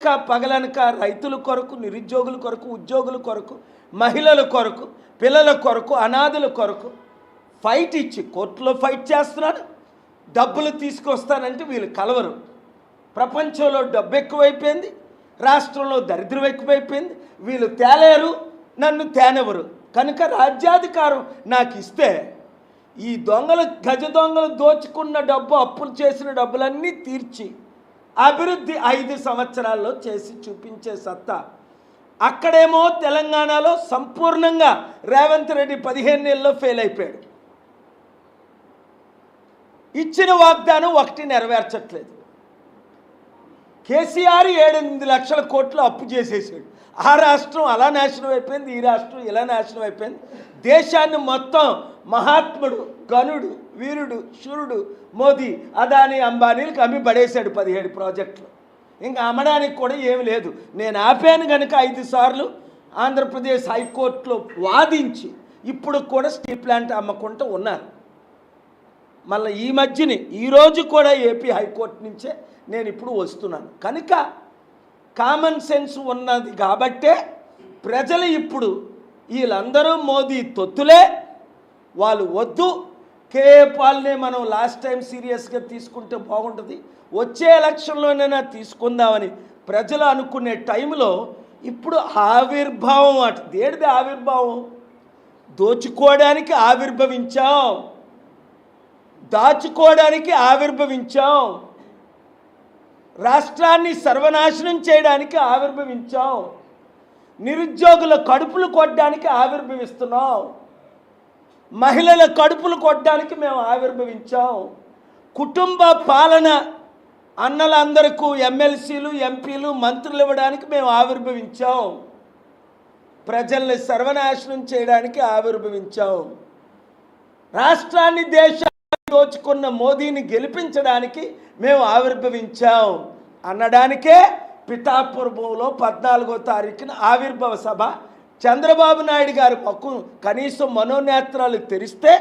ఇంకా పగలనక రైతుల కొరకు నిరుద్యోగుల కొరకు ఉద్యోగుల కొరకు మహిళల కొరకు పిల్లల కొరకు అనాథుల కొరకు ఫైట్ ఇచ్చి కోర్టులో ఫైట్ చేస్తున్నాడు. డబ్బులు తీసుకొస్తానంటే వీళ్ళు కలవరు. ప్రపంచంలో డబ్బు ఎక్కువైపోయింది రాష్ట్రంలో దరిద్రం ఎక్కువైపోయింది వీళ్ళు తేలేరు నన్ను తేనెవరు కనుక రాజ్యాధికారం నాకు ఇస్తే ఈ దొంగలు గజ దొంగలు దోచుకున్న డబ్బు అప్పులు చేసిన డబ్బులన్నీ తీర్చి అభివృద్ధి ఐదు సంవత్సరాల్లో చేసి చూపించే సత్తా. అక్కడేమో తెలంగాణలో సంపూర్ణంగా రేవంత్ రెడ్డి పదిహేను నెలల్లో ఫెయిల్ అయిపోయాడు. ఇచ్చిన వాగ్దానం ఒకటి నెరవేర్చట్లేదు. కేసీఆర్ ఏడెనిమిది లక్షల కోట్లు అప్పు చేసేసాడు. ఆ రాష్ట్రం అలా నాశనం అయిపోయింది ఈ రాష్ట్రం ఇలా నాశనం అయిపోయింది. దేశాన్ని మొత్తం మహాత్ముడు గనుడు వీరుడు శూరుడు మోదీ అదాని అంబానీలకు అమ్మి పడేశాడు పదిహేడు ప్రాజెక్టులు. ఇంకా అమ్మడానికి కూడా ఏమి లేదు. నేను ఆపాను కనుక ఐదు సార్లు ఆంధ్రప్రదేశ్ హైకోర్టులో వాదించి ఇప్పుడు కూడా స్టీల్ ప్లాంట్ అమ్మకుండా ఉన్నారు మళ్ళీ ఈ మధ్యని ఈరోజు కూడా ఏపీ హైకోర్టు నుంచే నేను ఇప్పుడు వస్తున్నాను. కనుక కామన్ సెన్స్ ఉన్నది కాబట్టే ప్రజలు ఇప్పుడు వీళ్ళందరూ మోదీ తొత్తులే వాళ్ళు వద్దు. కేఏ పాల్నే మనం లాస్ట్ టైం సీరియస్గా తీసుకుంటే బాగుంటుంది. వచ్చే ఎలక్షన్లోనైనా తీసుకుందామని ప్రజలు అనుకునే టైంలో ఇప్పుడు ఆవిర్భావం అట దేడిది ఆవిర్భావం? దోచుకోవడానికి ఆవిర్భవించాం. దాచుకోవడానికి ఆవిర్భవించాం రాష్ట్రాన్ని సర్వనాశనం చేయడానికి ఆవిర్భవించాం నిరుద్యోగుల కడుపులు కొట్టడానికి ఆవిర్భవిస్తున్నాం మహిళల కడుపులు కొట్టడానికి మేము ఆవిర్భవించాం కుటుంబ పాలన అన్నలందరికీ ఎమ్మెల్సీలు ఎంపీలు మంత్రులు ఇవ్వడానికి మేము ఆవిర్భవించాం ప్రజల్ని సర్వనాశనం చేయడానికి ఆవిర్భవించాం రాష్ట్రాన్ని దేశ దోచుకున్న మోదీని గెలిపించడానికి మేము ఆవిర్భవించాం అనడానికే పిఠాపురంలో పద్నాలుగో తారీఖున ఆవిర్భవ సభ. చంద్రబాబు నాయుడు గారి పక్కు కనీసం మనోనేత్రాలు తెరిస్తే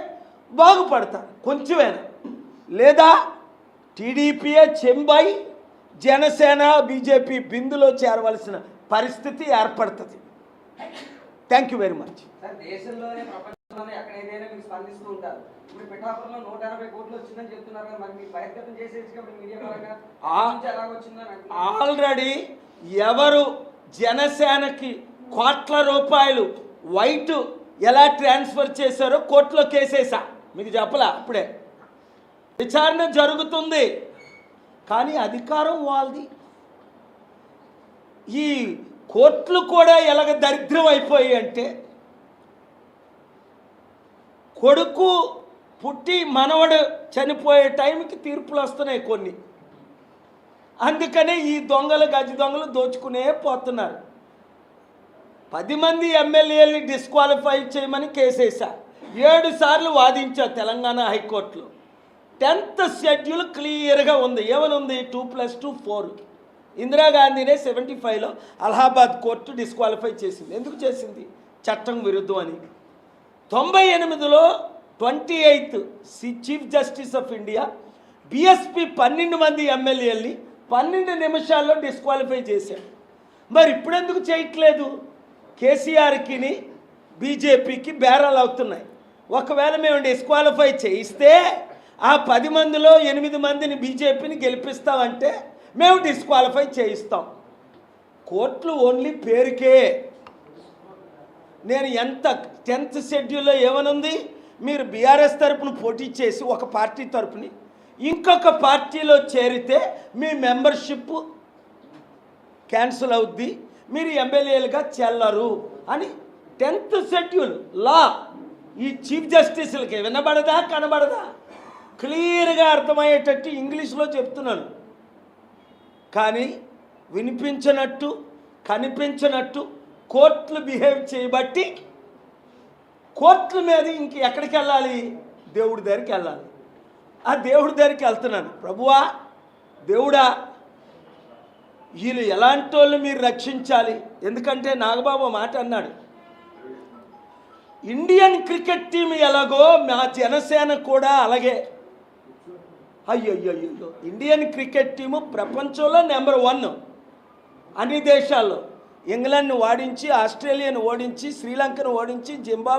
బాగుపడతారు కొంచెమేనా. లేదా టీడీపీఏ చెంబై జనసేన బీజేపీ బిందులో చేరవలసిన పరిస్థితి ఏర్పడుతుంది. థ్యాంక్ యూ వెరీ మచ్ ప్రపంచంలోనే ఎక్కడైనా మీరు స్పందిస్తూ ఉంటారు. ఇప్పుడు పిఠాపురంలో నూట ఎనభై కోట్లు వచ్చిందని చెప్తున్నారు మరి మీరు బహిర్గతం చేసేసి కాబట్టి మీడియా పరంగా ఎలా వచ్చిందని. ఆల్రెడీ ఎవరు జనసేనకి కోట్ల రూపాయలు వైట్ ఎలా ట్రాన్స్ఫర్ చేశారో కోర్టులో కేసేసా. మీకు చెప్పలా అప్పుడే విచారణ జరుగుతుంది కానీ అధికారం వాళ్ళది. ఈ కోర్టులు కూడా ఎలాగ దరిద్రం అయిపోయాయి అంటే కొడుకు పుట్టి మనవడు చనిపోయే టైంకి తీర్పులు వస్తున్నాయి కొన్ని. అందుకనే ఈ దొంగలు గజ దొంగలు దోచుకునే పోతున్నారు. పది మంది ఎమ్మెల్యేలని డిస్క్వాలిఫై చేయమని కేసేసా ఏడు సార్లు వాదించా తెలంగాణ హైకోర్టులో. టెన్త్ షెడ్యూల్ క్లియర్గా ఉంది. ఏమని ఉంది? Two plus two four. ఇందిరాగాంధీనే seventy ఫైవ్లో అలహాబాద్ కోర్టు డిస్క్వాలిఫై చేసింది. ఎందుకు చేసింది? చట్టం విరుద్ధం అని. తొంభై ఎనిమిదిలో twenty eighth C chief justice of India BSP పన్నెండు మంది ఎమ్మెల్యేల్ని పన్నెండు నిమిషాల్లో డిస్క్వాలిఫై చేశాడు. మరి ఇప్పుడెందుకు చేయట్లేదు? కేసీఆర్కిని బీజేపీకి బేరాలు అవుతున్నాయి. ఒకవేళ మేము డిస్క్వాలిఫై చేయిస్తే ఆ పది మందిలో ఎనిమిది మందిని బీజేపీని గెలిపిస్తామంటే మేము డిస్క్వాలిఫై చేయిస్తాం. కోర్టులు ఓన్లీ పేరుకే. నేను ఎంత టెన్త్ షెడ్యూల్లో ఏమనుంది? మీరు బీఆర్ఎస్ తరపున పోటీ చేసి ఒక పార్టీ తరపుని ఇంకొక పార్టీలో చేరితే మీ మెంబర్షిప్ క్యాన్సిల్ అవుద్ది మీరు ఎమ్మెల్యేలుగా చెల్లరు అని టెన్త్ షెడ్యూల్ లా ఈ చీఫ్ జస్టిస్లకి వినబడదా కనబడదా? క్లియర్గా అర్థమయ్యేటట్టు ఇంగ్లీష్లో చెప్తున్నాను. కానీ వినిపించనట్టు కనిపించనట్టు కోర్టులు బిహేవ్ చేయబట్టి కోర్టుల మీద ఇంక ఎక్కడికి వెళ్ళాలి? దేవుడి దగ్గరికి వెళ్ళాలి. ఆ దేవుడి దగ్గరికి వెళ్తున్నాను. ప్రభువా దేవుడా వీళ్ళు ఎలాంటి వాళ్ళు మీరు రక్షించాలి? ఎందుకంటే నాగబాబు మాట అన్నాడు. ఇండియన్ క్రికెట్ టీం ఎలాగో మా జనసేన కూడా అలాగే. అయ్యో ఇండియన్ క్రికెట్ టీము ప్రపంచంలో నెంబర్ వన్ అన్ని దేశాల్లో. ఇంగ్లాండ్ని ఓడించి ఆస్ట్రేలియాను ఓడించి శ్రీలంకను ఓడించి జింబాబ్